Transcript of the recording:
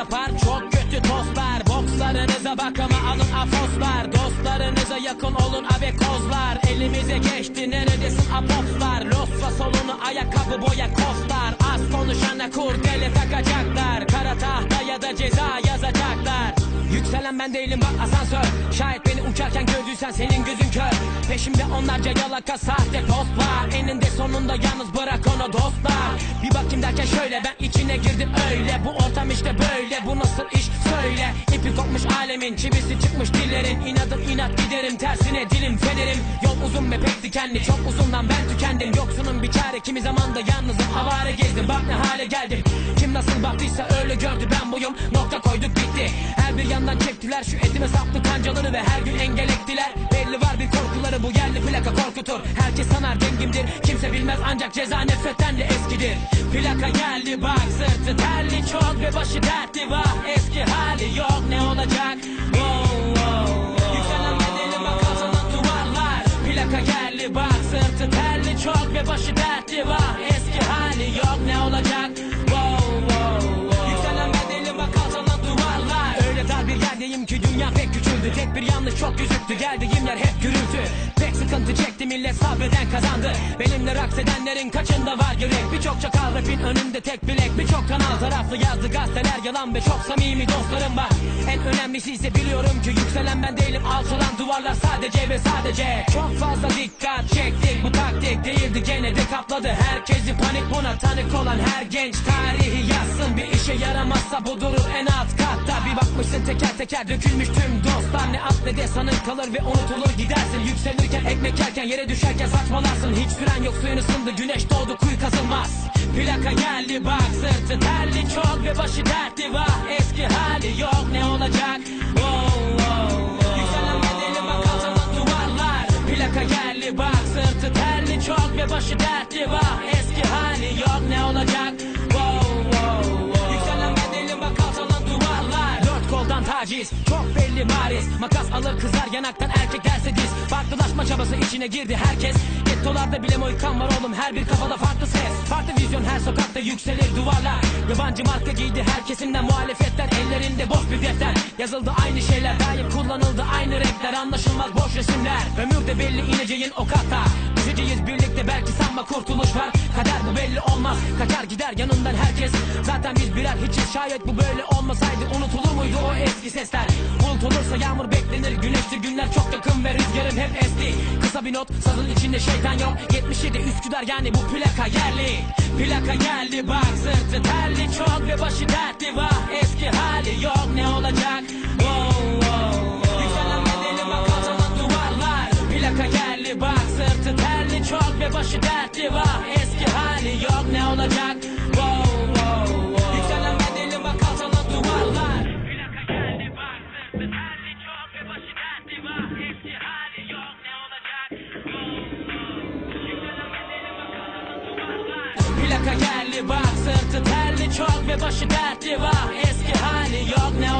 yapar çok kötü tostlar Bokslarınıza bak ama alın afoslar. Dostlarınıza yakın olun abekozlar Elimize geçti neredesin apopslar Los solunu ayakkabı boya kostlar. Az konuşana kurdele takacaklar. Kara tahta ya da ceza yazacaklar. Yükselen ben değilim bak asansör. Şayet beni uçarken gördüysen senin gözün kör. Peşimde onlarca yalaka sahte postlar Eninde sonunda yalnız bırak onu dostlar girdim öyle. Bu ortam işte böyle. Bu nasıl iş? Söyle. İpi kopmuş alemin çivisi çıkmış dillerin. İnadım inat giderim. Tersine dilim fenerim Yol uzun ve pek dikenli. Çok uzundan ben tükendim. Yoksunun bir çare. Kimi zaman da yalnızım. Avare gezdim. Bak ne hale geldim. Kim nasıl baktıysa öyle gördü. Ben buyum. Nokta koyduk bitti. Her bir yandan çektiler. Şu etime saplı kancaları Ve her gün engel ettiler korkutur Herkes sanar dengimdir. Kimse bilmez ancak ceza nefretten de eskidir. Plaka geldi bak sırtı terli çok ve başı dertli. Var Eski hali yok ne olacak? Wow, wow, millet sabreden kazandı. Benimle raks edenlerin kaçında var yürek? Birçok çakal rapin önünde tek bilek. Birçok kanal taraflı yazdı gazeteler. Yalan Ve çok samimi dostlarım var. En önemlisi ise biliyorum ki yükselen ben değilim. Alçalan duvarlar sadece ve sadece. Çok fazla dikkat çektik bu taktik gene de kapladı. Herkesi panik buna tanık olan her genç. Tarihi yazsın Bir işe yaramazsa bu durur en alt katta. Bir bakmışsın teker teker dökülmüş tüm dostlar. Ne at ne de sanın kalır ve unutulur gidersin. Yükselirken ekmek yerken yere düşerken saçmalarsın. Hiç süren yok suyun ısındı güneş doğdu kuyu kazılmaz. Plaka geldi bak sırtı terli çok ve başı dertli var. Eski hali yok ne olacak başı dertli var Eski hali. Yok ne olacak? Wow, bak altından duvarlar. Dört koldan taciz çok belli bariz. Makas alır kızar yanaktan erkek derse diz. Farklılaşma çabası içine girdi herkes. Gettolarda bile moykan var oğlum her bir kafada farklı ses. Farklı vizyon her sokakta yükselir duvarlar. Yabancı marka giydi her kesimden muhalefetler. Ellerinde boş bir defter. Yazıldı aynı şeyler daim kullanıldı aynı renkler. Anlaşılmaz boş resimler. Ömürde belli ineceğin o kata Düşeceğiz birlikte belki sanma kurtuluş var. Kader bu belli olmaz. Kaçar gider yanından herkes. Zaten biz birer hiçiz. Şayet bu böyle olmasaydı Unutulur muydu o eski sesler? Bulut yağmur beklenir güneşli günler çok yakın ve rüzgarım hep esti. Kısa bir not sazın içinde şeytan yok. 77 Üsküdar yani bu plaka yerli. Plaka geldi bak sırtı terli çok ve başı dertli başı dertli var Eski hali yok ne olacak? Wow, wow, wow. Yükselen bedeli bak altından duvarlar Plaka geldi bak sırtı terli çok ve başı dertli var. Eski hali yok ne olacak Plaka geldi bak sırtı terli çok ve başı dertli var Eski hali yok ne